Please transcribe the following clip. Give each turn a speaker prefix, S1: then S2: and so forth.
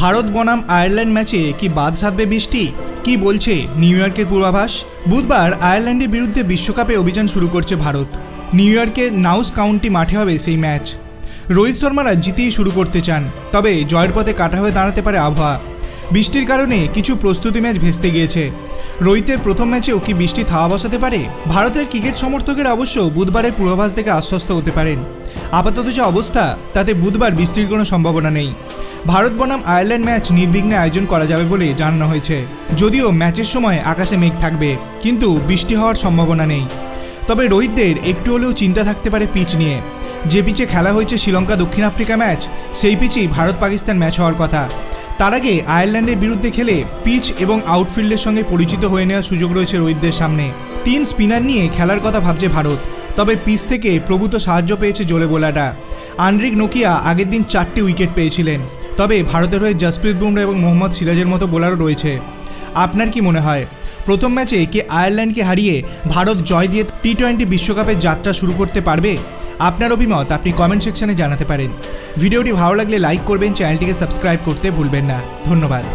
S1: ভারত বনাম আয়ারল্যান্ড ম্যাচে কি বাদ সাধবে বৃষ্টি? কি বলছে নিউ ইয়র্কের পূর্বাভাস? বুধবার আয়ারল্যান্ডের বিরুদ্ধে বিশ্বকাপে অভিযান শুরু করছে ভারত। নিউ ইয়র্কের নাউস কাউন্টি মাঠে হবে সেই ম্যাচ। রোহিত শর্মারা জিতেই শুরু করতে চান, তবে জয়ের পথে কাটা হয়ে দাঁড়াতে পারে আবহাওয়া। বৃষ্টির কারণে কিছু প্রস্তুতি ম্যাচ ভেস্তে গিয়েছে। রোহিতের প্রথম ম্যাচেও কি বৃষ্টি থাওয়া বসাতে পারে? ভারতের ক্রিকেট সমর্থকের অবশ্য বুধবারের পূর্বাভাস থেকে আশ্বস্ত হতে পারেন। আপাতত যে অবস্থা, তাতে বুধবার বৃষ্টির কোনো সম্ভাবনা নেই। ভারত বনাম আয়ারল্যান্ড ম্যাচ নির্বিঘ্নে আয়োজন করা যাবে বলে জানানো হয়েছে। যদিও ম্যাচের সময় আকাশে মেঘ থাকবে, কিন্তু বৃষ্টি হওয়ার সম্ভাবনা নেই। তবে রোহিতদের একটু হলেও চিন্তা থাকতে পারে পিচ নিয়ে। যে পিচে খেলা হয়েছে শ্রীলঙ্কা দক্ষিণ আফ্রিকা ম্যাচ, সেই পিচেই ভারত পাকিস্তান ম্যাচ হওয়ার কথা। তার আগে আয়ারল্যান্ডের বিরুদ্ধে খেলে পিচ এবং আউটফিল্ডের সঙ্গে পরিচিত হয়ে নেওয়ার সুযোগ রয়েছে রোহিতদের সামনে। তিন স্পিনার নিয়ে খেলার কথা ভাবছে ভারত, তবে পিচ থেকে প্রভূত সাহায্য পেয়েছে জোলে বোলাটা আন্ড্রিক নোকিয়া আগের দিন চারটি উইকেট পেয়েছিলেন। তবে ভারতের হয়ে জসপ্রীত বুমরা এবং মোহাম্মদ সিরাজের মতো বোলারও রয়েছে। আপনার কি মনে হয়? প্রথম ম্যাচে কে আয়ারল্যান্ডকে হারিয়ে ভারত জয় দিয়ে টি টোয়েন্টি বিশ্বকাপের যাত্রা শুরু করতে পারবে? আপনার অভিমত আপনি কমেন্ট সেকশনে জানাতে পারেন। ভিডিওটি ভালো লাগলে লাইক করবেন, চ্যানেলটিকে সাবস্ক্রাইব করতে ভুলবেন না। ধন্যবাদ।